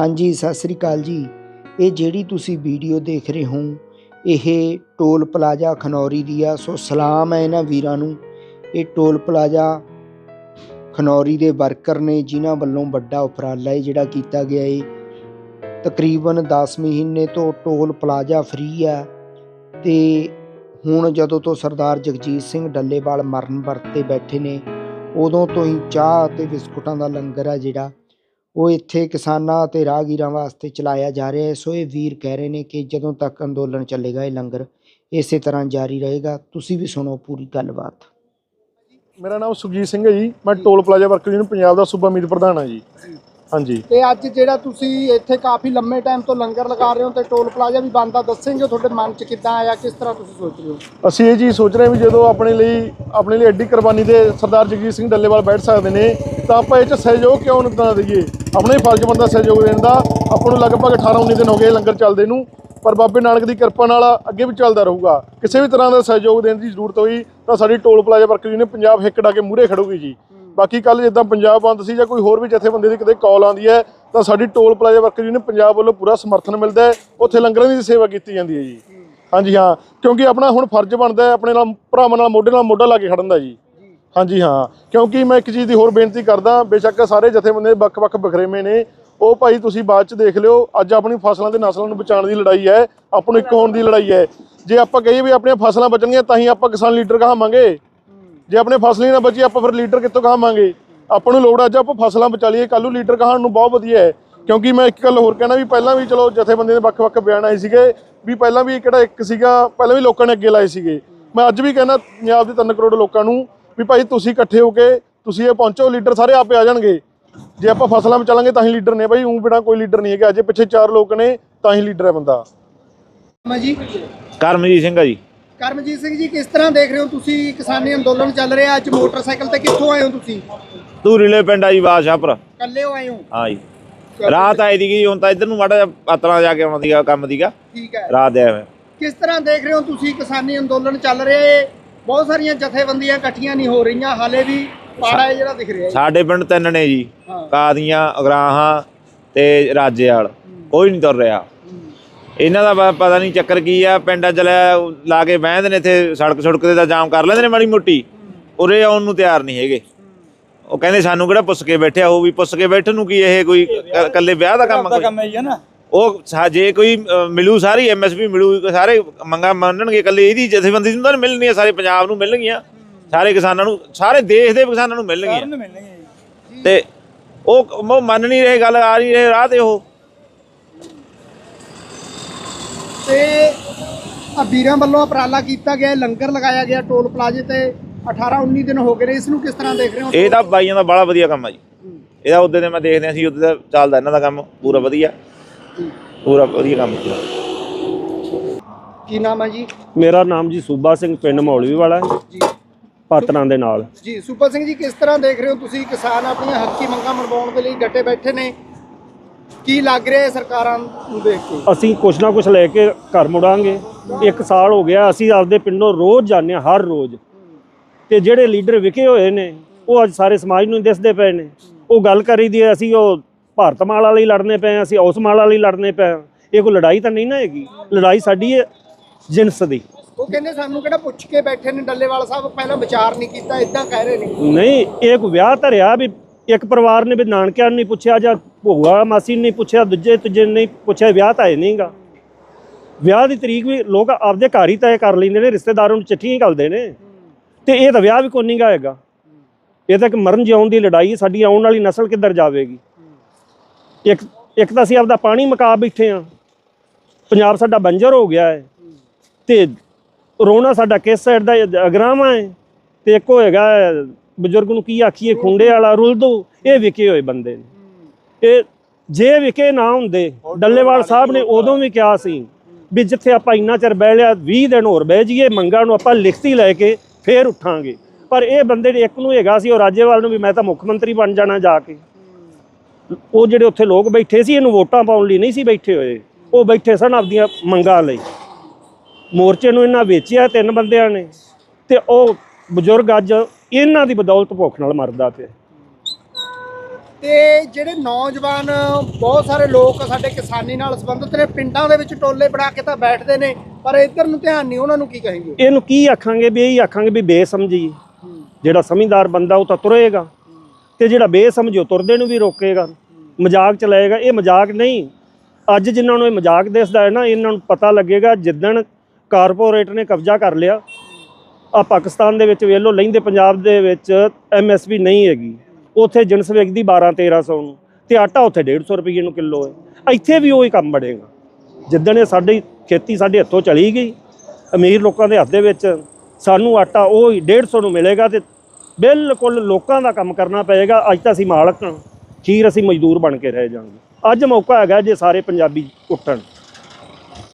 ਹਾਂਜੀ, ਸਤਿ ਸ੍ਰੀ ਅਕਾਲ ਜੀ। ਇਹ ਜਿਹੜੀ ਤੁਸੀਂ ਵੀਡੀਓ ਦੇਖ ਰਹੇ ਹੋ, ਇਹ ਟੋਲ ਪਲਾਜ਼ਾ ਖਨੌਰੀ ਦੀ ਆ। ਸੋ ਸਲਾਮ ਹੈ ਇਹਨਾਂ ਵੀਰਾਂ ਨੂੰ। ਇਹ ਟੋਲ ਪਲਾਜ਼ਾ ਖਨੌਰੀ ਦੇ ਵਰਕਰ ਨੇ, ਜਿਨ੍ਹਾਂ ਵੱਲੋਂ ਵੱਡਾ ਉਪਰਾਲਾ ਹੈ ਜਿਹੜਾ ਕੀਤਾ ਗਿਆ ਹੈ ਤਕਰੀਬਨ 10 ਮਹੀਨੇ ਤੋਂ ਟੋਲ ਪਲਾਜ਼ਾ ਫ੍ਰੀ ਆ। ਤੇ ਹੁਣ ਜਦੋਂ ਤੋਂ ਸਰਦਾਰ ਜਗਜੀਤ ਸਿੰਘ ਡੱਲੇਵਾਲ ਮਰਨ ਵਰਤ ਤੇ ਬੈਠੇ ਨੇ, ਉਦੋਂ ਤੋਂ ਹੀ ਚਾਹ ਅਤੇ ਬਿਸਕੁਟਾਂ ਦਾ ਲੰਗਰ ਆ ਜਿਹੜਾ। ਉਹ ਇੱਥੇ ਕਿਸਾਨਾਂ ਅਤੇ ਰਾਹਗੀਰਾਂ ਵਾਸਤੇ ਚਲਾਇਆ ਜਾ ਰਿਹਾ ਹੈ। ਸੋ ਇਹ ਵੀਰ ਕਹਿ ਰਹੇ ਨੇ ਕਿ ਜਦੋਂ ਤੱਕ ਅੰਦੋਲਨ ਚੱਲੇਗਾ, ਇਹ ਲੰਗਰ ਇਸੇ ਤਰ੍ਹਾਂ ਜਾਰੀ ਰਹੇਗਾ। ਤੁਸੀਂ ਵੀ ਸੁਣੋ ਪੂਰੀ ਗੱਲਬਾਤ। ਮੇਰਾ ਨਾਮ ਸੁਖਜੀਤ ਸਿੰਘ ਹੈ ਜੀ। ਮੈਂ toll plaza worker union Punjab ਦਾ ਸੂਬਾ ਮੀਤ ਪ੍ਰਧਾਨ ਹਾਂ ਜੀ। ਹਾਂਜੀ। ਤੇ ਅੱਜ ਜਿਹੜਾ ਤੁਸੀਂ ਇੱਥੇ ਕਾਫੀ ਲੰਮੇ ਟਾਈਮ ਤੋਂ ਲੰਗਰ ਲਗਾ ਰਹੇ ਹੋ ਤੇ ਟੋਲ ਪਲਾਜ਼ਾ ਵੀ ਬੰਦ ਆ ਦੱਸੇਂਗੇ ਤੁਹਾਡੇ ਮਨ 'ਚ ਕਿੱਦਾਂ ਆਇਆ ਕਿਸ ਤਰ੍ਹਾਂ ਤੁਸੀਂ ਸੋਚ ਰਹੇ ਹੋ? ਅਸੀਂ ਇਹ ਚੀਜ਼ ਸੋਚ ਰਹੇ ਹਾਂ ਵੀ ਜਦੋਂ ਆਪਣੇ ਲਈ ਆਪਣੇ ਲਈ ਐਡੀ ਕੁਰਬਾਨੀ ਦੇ ਸਰਦਾਰ ਜਗਜੀਤ ਸਿੰਘ ਡੱਲੇਵਾਲ ਬੈਠ ਸਕਦੇ ਨੇ ਤਾਂ ਆਪਾਂ ਇਹ ਚ ਸਹਿਯੋਗ ਕਿਉਂ ਨਾ ਦਈਏ? ਆਪਣਾ ਫਰਜ਼ ਬੰਦਾ ਸਹਿਯੋਗ ਦੇਣ ਦਾ। ਆਪਾਂ ਨੂੰ ਲਗਭਗ 18 19 ਦਿਨ ਹੋ ਗਏ ਲੰਗਰ ਚੱਲਦੇ ਨੂੰ ਪਰ ਬਾਬੇ ਨਾਨਕ ਦੀ ਕਿਰਪਾ ਨਾਲ ਅੱਗੇ ਵੀ ਚੱਲਦਾ ਰਹੂਗਾ। ਕਿਸੇ ਵੀ ਤਰ੍ਹਾਂ ਦਾ ਸਹਿਯੋਗ ਦੇਣ ਦੀ ਜ਼ਰੂਰਤ ਹੋਈ ਤਾਂ ਸਾਡੀ toll plaza worker union Punjab ਹਿੱਕ ਡਾ ਕੇ ਮੂਹਰੇ ਖੜੂਗੀ ਜੀ। ਬਾਕੀ ਕੱਲ ਜਿੱਦਾਂ ਪੰਜਾਬ ਬੰਦ ਸੀ ਜਾਂ ਕੋਈ ਹੋਰ ਵੀ ਜਥੇਬੰਦੀ ਦੀ ਕਿਤੇ ਕਾਲ ਆਉਂਦੀ ਹੈ, ਤਾਂ ਸਾਡੀ toll plaza worker union Punjab ਵੱਲੋਂ ਪੂਰਾ ਸਮਰਥਨ ਮਿਲਦਾ ਹੈ। ਉੱਥੇ ਲੰਗਰਾਂ ਦੀ ਸੇਵਾ ਕੀਤੀ ਜਾਂਦੀ ਹੈ ਜੀ। ਹਾਂਜੀ ਹਾਂ, ਕਿਉਂਕਿ ਆਪਣਾ ਹੁਣ ਫਰਜ਼ ਬਣਦਾ ਹੈ ਆਪਣੇ ਨਾਲ, ਭਰਾਵਾਂ ਨਾਲ, ਮੋਢੇ ਨਾਲ ਮੋਢਾ ਲਾ ਕੇ ਖੜਨ ਦਾ ਜੀ। ਹਾਂਜੀ ਹਾਂ, ਕਿਉਂਕਿ ਮੈਂ ਇੱਕ ਚੀਜ਼ ਦੀ ਹੋਰ ਬੇਨਤੀ ਕਰਦਾ, ਬੇਸ਼ੱਕ ਸਾਰੇ ਜਥੇਬੰਦੇ ਵੱਖ-ਵੱਖ ਬਖਰੇਵੇਂ ਨੇ। ਉਹ ਭਾਈ ਤੁਸੀਂ ਬਾਅਦ ਚ ਦੇਖ ਲਿਓ, ਅੱਜ ਆਪਣੀ ਫਸਲਾਂ ਤੇ ਨਸਲਾਂ ਨੂੰ ਬਚਾਉਣ ਦੀ ਲੜਾਈ ਹੈ, ਆਪਾਂ ਨੂੰ ਇੱਕ ਹੋਣ ਦੀ ਲੜਾਈ ਹੈ। ਜੇ ਆਪਾਂ ਕਹੀਏ ਵੀ ਆਪਣੀਆਂ ਫਸਲਾਂ ਬਚਣਗੀਆਂ, ਤਾਂ ਹੀ ਆਪਾਂ ਕਿਸਾਨ ਲੀਡਰ ਕਹਾਵਾਂਗੇ। ਜੇ ਆਪਣੇ ਫਸਲ ਹੀ ਨਾ ਬਚੀ ਆਪਾਂ ਫਿਰ ਲੀਡਰ ਕਿੱਥੋਂ ਕਹਾਵਾਂਗੇ? ਆਪਾਂ ਨੂੰ ਲੋੜ ਆ ਅੱਜ ਆਪਾਂ ਫਸਲਾਂ ਬਚਾ ਲਈਏ। ਕੱਲ੍ਹ ਨੂੰ ਲੀਡਰ ਕਹਾਉਣ ਨੂੰ ਬਹੁਤ ਵਧੀਆ ਹੈ। ਕਿਉਂਕਿ ਮੈਂ ਇੱਕ ਗੱਲ ਹੋਰ ਕਹਿਣਾ ਵੀ ਪਹਿਲਾਂ ਵੀ ਚਲੋ ਜਥੇਬੰਦੀ ਦੇ ਵੱਖ-ਵੱਖ ਬਿਆਨ ਆਏ ਸੀਗੇ ਵੀ ਪਹਿਲਾਂ ਵੀ ਕਿਹੜਾ ਇੱਕ ਸੀਗਾ ਪਹਿਲਾਂ ਵੀ ਲੋਕਾਂ ਨੇ ਅੱਗੇ ਲਾਏ ਸੀਗੇ। ਮੈਂ ਅੱਜ ਵੀ ਕਹਿਣਾ ਪੰਜਾਬ ਦੇ 3 ਕਰੋੜ ਲੋਕਾਂ ਨੂੰ ਵੀ ਭਾਈ ਤੁਸੀਂ ਇਕੱਠੇ ਹੋ ਕੇ ਤੁਸੀਂ ਇਹ ਪਹੁੰਚੋ ਲੀਡਰ ਸਾਰੇ ਆਪੇ ਆ ਜਾਣਗੇ। ਜੇ ਆਪਾਂ ਫਸਲਾਂ ਬਚਾਲਾਂਗੇ ਤਾਂ ਹੀ ਲੀਡਰ ਨੇ ਭਾਈ ਉਹ ਬਿਨਾ ਕੋਈ ਲੀਡਰ ਨਹੀਂ ਹੈਗਾ। ਅਜੇ ਪਿੱਛੇ ਚਾਰ ਲੋਕ ਨੇ ਤਾਂ ਹੀ ਲੀਡਰ ਹੈ ਬੰਦਾ। ਮੈਂ ਜੀ ਕਰਮਜੀਤ ਸਿੰਘ ਆ ਜੀ। ਕਰਮਜੀਤ ਸਿੰਘ ਜੀ ਕਿਸ ਤਰ੍ਹਾਂ ਦੇਖ ਰਹੇ ਹੋ ਤੁਸੀਂ ਕਿਸਾਨੀ ਅੰਦੋਲਨ ਚੱਲ ਰਿਹਾ? ਅੱਜ ਮੋਟਰਸਾਈਕਲ ਤੇ ਕਿੱਥੋਂ ਆਏ ਹੋ ਤੁਸੀਂ? ਧੂਰੀਲੇ ਪਿੰਡ ਆ ਜੀ ਬਾਦਸ਼ਾਹਪੁਰ ਇਕੱਲੇ ਹੋ ਆਏ ਹੋ? ਹਾਂ ਜੀ। ਰਾਤ ਆਈ ਦੀ ਜੀ ਹੁਣ ਤਾਂ ਇੱਧਰ ਨੂੰ ਮਾੜਾ ਪਾਤਰਾ ਜਾ ਕੇ ਆਉਣਾ ਸੀਗਾ ਕੰਮ ਦੀਗਾ। ਠੀਕ ਹੈ। ਰਾਤ ਦੇ ਆਇਆ ਕਿਸ ਤਰ੍ਹਾਂ ਦੇਖ ਰਹੇ ਹੋ ਤੁਸੀਂ ਕਿਸਾਨੀ ਅੰਦੋਲਨ ਚੱਲ ਰਿਹਾ ਹੈ ਬਹੁਤ ਸਾਰੀਆਂ ਜਥੇਬੰਦੀਆਂ ਇਕੱਠੀਆਂ ਨਹੀਂ ਹੋ ਰਹੀਆਂ ਹਾਲੇ ਵੀ ਪਾੜਾ ਹੈ ਜਿਹੜਾ ਦਿਖ ਰਿਹਾ ਸਾਡੇ ਪਿੰਡ ਤਿੰਨ ਨੇ ਜੀ। ਕਾਦੀਆਂ ਅਗਰਾਹਾਂ ਤੇ ਰਾਜੇਵਾਲ। ਕੋਈ ਨਹੀਂ ਤੁਰ ਰਿਹਾ। ਇਹਨਾਂ ਦਾ ਪ- ਪਤਾ ਨਹੀਂ ਚੱਕਰ ਕੀ ਆ ਪਿੰਡਾਂ ਚ ਲੈ ਲਾ ਕੇ ਬਹਿੰਦੇ ਨੇ ਇੱਥੇ ਸੜਕ ਸੜਕ ਤੇ ਤਾਂ ਜਾਮ ਕਰ ਲੈਂਦੇ ਨੇ ਮਾੜੀ ਮੋਟੀ। ਉਰੇ ਆਉਣ ਨੂੰ ਤਿਆਰ ਨਹੀਂ ਹੈਗੇ। ਉਹ ਕਹਿੰਦੇ ਸਾਨੂੰ ਕਿਹੜਾ ਪੁੱਛ ਕੇ ਬੈਠਿਆ ਉਹ ਵੀ ਪੁੱਛ ਕੇ ਬੈਠਣ ਨੂੰ ਕੀ ਇਹ ਕੋਈ ਕ- ਇਕੱਲੇ ਵਿਆਹ ਦਾ ਕੰਮ ਆ ਕੋਈ? ਉਹ ਸਾ- ਜੇ ਕੋਈ ਅ, ਮਿਲੂ ਸਾਰੀ ਐਮਐਸਪੀ ਮਿਲੂ ਸਾਰੇ ਮੰਗਾ ਮੰਨਣਗੇ ਇਕੱਲੇ ਇਹਦੀ ਜਥੇਬੰਦੀ ਨੂੰ ਤਾਂ ਨਹੀਂ ਮਿਲਣੀਆਂ ਸਾਰੇ ਪੰਜਾਬ ਨੂੰ ਮਿਲਣਗੀਆਂ। ਸਾਰੇ ਕਿਸਾਨਾਂ ਨੂੰ ਸਾਰੇ ਦੇਸ਼ ਦੇ ਕਿਸਾਨਾਂ ਨੂੰ ਮਿਲਣਗੀਆਂ। ਤੇ ਉਹ ਉਹ ਮੰਨ ਨਹੀਂ ਰਹੇ ਗੱਲ ਆ ਨਹੀਂ ਰਹੇ ਰਾਹ ਤੇ ਉਹ। ਤੇ ਆ ਵੀਰਾਂ ਵੱਲੋਂ ਉਪਰਾਲਾ ਕੀਤਾ ਗਿਆ ਲੰਗਰ ਲਗਾਇਆ ਗਿਆ ਟੋਲ ਪਲਾਜ਼ੇ ਤੇ। 18 19 ਦਿਨ ਹੋ ਗਏ ਨੇ ਇਸ ਨੂੰ ਕਿਸ ਤਰ੍ਹਾਂ ਦੇਖ ਰਹੇ ਹੋ? ਇਹ ਤਾਂ ਬਾਈਆਂ ਦਾ ਬੜਾ ਵਧੀਆ ਕੰਮ ਆ ਜੀ। ਇਹਦਾ ਉਦੋਂ ਦੇ ਮੈਂ ਦੇਖਦੇ ਸੀ ਉਦੋਂ ਦਾ ਚੱਲਦਾ ਇਹਨਾਂ ਦਾ ਕੰਮ ਪੂਰਾ ਵਧੀਆ। ਪੂਰਾ ਵਧੀਆ ਕੰਮ ਕੀ ਨਾਮ ਹੈ ਜੀ? ਮੇਰਾ ਨਾਮ ਜੀ ਸੂਬਾ ਸਿੰਘ ਪਿੰਡ ਮੌਲਵੀ ਵਾਲਾ। ਹੈ ਜੀ। ਪਾਤਰਾਂ ਦੇ ਨਾਲ। ਜੀ ਸੁਪਰ ਸਿੰਘ ਜੀ ਕਿਸ ਤਰ੍ਹਾਂ ਦੇਖ ਰਹੇ ਹੋ ਤੁਸੀਂ ਕਿਸਾਨ ਆਪਣੀਆਂ ਹੱਕੀ ਮੰਗਾਂ ਮਨਵਾਉਣ ਦੇ ਲਈ ਡਟੇ ਬੈਠੇ ਨੇ? ਕੀ ਲੱਗ ਰਿਹਾ ਹੈ ਸਰਕਾਰਾਂ ਨੂੰ ਦੇਖ ਕੇ? ਅਸੀਂ ਕੁਛ ਨਾ ਕੁਛ ਲੈ ਕੇ ਘਰ ਮੁੜਾਂਗੇ। ਇੱਕ ਸਾਲ ਹੋ ਗਿਆ ਅਸੀਂ ਆਪਦੇ ਪਿੰਡੋਂ ਰੋਜ਼ ਜਾਂਦੇ ਹਾਂ ਹਰ ਰੋਜ਼। ਤੇ ਜਿਹੜੇ ਲੀਡਰ ਵਿਕੇ ਹੋਏ ਨੇ ਉਹ ਅੱਜ ਸਾਰੇ ਸਮਾਜ ਨੂੰ ਦਿਸਦੇ ਪਏ ਨੇ। ਉਹ ਗੱਲ ਕਰੀਦੀ ਹੈ ਅਸੀਂ ਉਹ ਭਾਰਤ ਮਾਲਾ ਲਈ ਲੜਨੇ ਪਏ ਹਾਂ ਅਸੀਂ ਉਸ ਮਾਲਾ ਲਈ ਲੜਨੇ ਪਏ ਹਾਂ। ਇਹ ਕੋਈ ਲੜਾਈ ਤਾਂ ਨਹੀਂ ਨਾ ਹੈਗੀ। ਲੜਾਈ ਸਾਡੀ ਹੈ ਜਿਨਸ ਦੀ। ਉਹ ਕਹਿੰਦੇ ਸਾਨੂੰ ਕਿਹੜਾ ਪੁੱਛ ਕੇ ਬੈਠੇ ਨੇ ਡੱਲੇਵਾਲ ਸਾਹਿਬ ਪਹਿਲਾਂ ਵਿਚਾਰ ਨਹੀਂ ਕੀਤਾ ਇਦਾਂ ਕਹਿ ਰਹੇ ਨੇ। ਨਹੀਂ ਇਹ ਕੋਈ ਵਿਆਹ ਧਰਿਆ ਵੀ ਇੱਕ ਪਰਿਵਾਰ ਨੇ ਵੀ ਨਾਨਕਿਆਂ ਨੂੰ ਨਹੀਂ ਪੁੱਛਿਆ ਜਾਂ ਭੂਆ ਮਾਸੀ ਨੂੰ ਨਹੀਂ ਪੁੱਛਿਆ, ਦੂਜੇ ਤੀਜੇ ਨੂੰ ਨਹੀਂ ਪੁੱਛਿਆ, ਵਿਆਹ ਤਾਂ ਹੈ ਨਹੀਂਗਾ। ਵਿਆਹ ਦੀ ਤਰੀਕ ਵੀ ਲੋਕ ਆਪਦੇ ਘਰ ਹੀ ਤੈਅ ਕਰ ਲੈਂਦੇ ਨੇ, ਰਿਸ਼ਤੇਦਾਰਾਂ ਨੂੰ ਚਿੱਠੀਆਂ ਹੀ ਕਰਦੇ ਨੇ। ਤੇ ਇਹ ਤਾਂ ਵਿਆਹ ਵੀ ਕੋਈ ਨਹੀਂਗਾ ਹੈਗਾ। ਇਹ ਤਾਂ ਇੱਕ ਮਰਨ ਜਿਉਣ ਦੀ ਲੜਾਈ ਸਾਡੀ ਆਉਣ ਵਾਲੀ ਨਸਲ ਕਿੱਧਰ ਜਾਵੇਗੀ? ਇੱਕ ਇੱਕ ਤਾਂ ਅਸੀਂ ਆਪਦਾ ਪਾਣੀ ਮੁਕਾ ਬੈਠੇ ਆ ਪੰਜਾਬ ਸਾਡਾ ਬੰਜਰ ਹੋ ਗਿਆ ਹੈ। ਤੇ ਰੋਣਾ ਸਾਡਾ ਕਿਸ ਸਾਈਡ ਦਾ ਅਗਰਾਵਾਂ ਹੈ। ਤੇ ਇੱਕ ਹੋਏਗਾ ਬਜ਼ੁਰਗ ਨੂੰ ਕੀ ਆਖੀਏ ਖੁੰਡੇ ਵਾਲਾ ਰੁਲਦੋ ਇਹ ਵਿਕੇ ਹੋਏ ਬੰਦੇ ਨੇ। ਇਹ ਜੇ ਵਿਕੇ ਨਾ ਹੁੰਦੇ ਡੱਲੇਵਾਲ ਸਾਹਿਬ ਨੇ ਉਦੋਂ ਵੀ ਕਿਹਾ ਸੀ ਵੀ ਜਿੱਥੇ ਆਪਾਂ ਇੰਨਾ ਚਿਰ ਬਹਿ ਲਿਆ 20 ਦਿਨ ਹੋਰ ਬਹਿ ਜਾਈਏ ਮੰਗਾਂ ਨੂੰ ਆਪਾਂ ਲਿਖਤੀ ਲੈ ਕੇ ਫੇਰ ਉੱਠਾਂਗੇ। ਪਰ ਇਹ ਬੰਦੇ ਨੇ ਇੱਕ ਨੂੰ ਹੈਗਾ ਸੀ ਉਹ ਰਾਜੇਵਾਲ ਨੂੰ ਵੀ ਮੈਂ ਤਾਂ ਮੁੱਖ ਮੰਤਰੀ ਬਣ ਜਾਣਾ ਜਾ ਕੇ। ਉਹ ਜਿਹੜੇ ਉੱਥੇ ਲੋਕ ਬੈਠੇ ਸੀ ਇਹਨੂੰ ਵੋਟਾਂ ਪਾਉਣ ਲਈ ਨਹੀਂ ਸੀ ਬੈਠੇ ਹੋਏ। ਉਹ ਬੈਠੇ ਸਨ ਆਪਦੀਆਂ ਮੰਗਾਂ ਲਈ। ਮੋਰਚੇ ਨੂੰ ਇਹਨਾਂ ਵੇਚਿਆ ਤਿੰਨ ਬੰਦਿਆਂ ਨੇ ਤੇ ਉਹ ਬਜ਼ੁਰਗ ਅੱਜ ਇਹਨਾਂ ਦੀ ਬਦੌਲਤ ਭੁੱਖ ਨਾਲ ਮਰਦਾ ਪਿਆ। ਤੇ ਜਿਹੜੇ ਨੌਜਵਾਨ ਬਹੁਤ ਸਾਰੇ ਲੋਕ ਸਾਡੇ ਕਿਸਾਨੀ ਨਾਲ ਸੰਬੰਧਿਤ ਨੇ ਪਿੰਡਾਂ ਦੇ ਵਿੱਚ ਟੋਲੇ ਬਣਾ ਕੇ ਤਾਂ ਬੈਠਦੇ ਨੇ ਪਰ ਇੱਧਰ ਨੂੰ ਧਿਆਨ ਨਹੀਂ ਉਹਨਾਂ ਨੂੰ ਕੀ ਕहेंगे ਇਹਨੂੰ ਕੀ ਆਖਾਂਗੇ ਵੀ ਇਹੀ ਆਖਾਂਗੇ ਵੀ ਬੇਸਮਝੀ। ਜਿਹੜਾ ਸਮਝਦਾਰ ਬੰਦਾ ਉਹ ਤਾਂ ਤੁਰੇਗਾ ਤੇ ਜਿਹੜਾ ਬੇਸਮਝੀ ਉਹ ਤੁਰਦੇ ਨੂੰ ਵੀ ਰੋਕੇਗਾ। ਮਜ਼ਾਕ ਚਲਾਏਗਾ ਇਹ ਮਜ਼ਾਕ ਨਹੀਂ। ਅੱਜ ਜਿਨ੍ਹਾਂ ਨੂੰ ਇਹ ਮਜ਼ਾਕ ਦਿਸਦਾ ਹੈ ਨਾ ਇਹਨਾਂ ਨੂੰ ਪਤਾ ਲੱਗੇਗਾ ਜਿੱਦਣ ਕਾਰਪੋਰੇਟ ਨੇ ਕਬਜ਼ਾ ਕਰ ਲਿਆ ਆ ਪਾਕਿਸਤਾਨ ਦੇ ਵਿੱਚ ਵੇਖ ਲਓ ਲਹਿੰਦੇ ਪੰਜਾਬ ਦੇ ਵਿੱਚ ਐਮਐਸਪੀ ਨਹੀਂ ਹੈਗੀ। ਉੱਥੇ ਜਿਣਸ ਵਿਕਦੀ 12 1300 ਨੂੰ ਤੇ ਆਟਾ ਉੱਥੇ 150 ਰੁਪਏ ਨੂੰ ਕਿਲੋ ਹੈ। ਇੱਥੇ ਵੀ ਉਹੀ ਕੰਮ ਬੜੇਗਾ ਜਿੱਦਣ ਇਹ ਸਾਡੀ ਖੇਤੀ ਸਾਡੇ ਹੱਥੋਂ ਚਲੀ ਗਈ, ਅਮੀਰ ਲੋਕਾਂ ਦੇ ਹੱਥ ਦੇ ਵਿੱਚ ਸਾਨੂੰ ਆਟਾ ਉਹ ਹੀ 150 ਨੂੰ ਮਿਲੇਗਾ ਤੇ ਬਿਲਕੁਲ ਲੋਕਾਂ ਦਾ ਕੰਮ ਕਰਨਾ ਪਏਗਾ। ਅੱਜ ਤਾਂ ਅਸੀਂ ਮਾਲਕ ਹਾਂ। ਖੀਰ ਅਸੀਂ ਮਜ਼ਦੂਰ ਬਣ ਕੇ ਰਹਿ ਜਾਵਾਂਗੇ। ਅੱਜ ਮੌਕਾ ਹੈਗਾ ਜੇ ਸਾਰੇ ਪੰਜਾਬੀ ਉੱਠਣ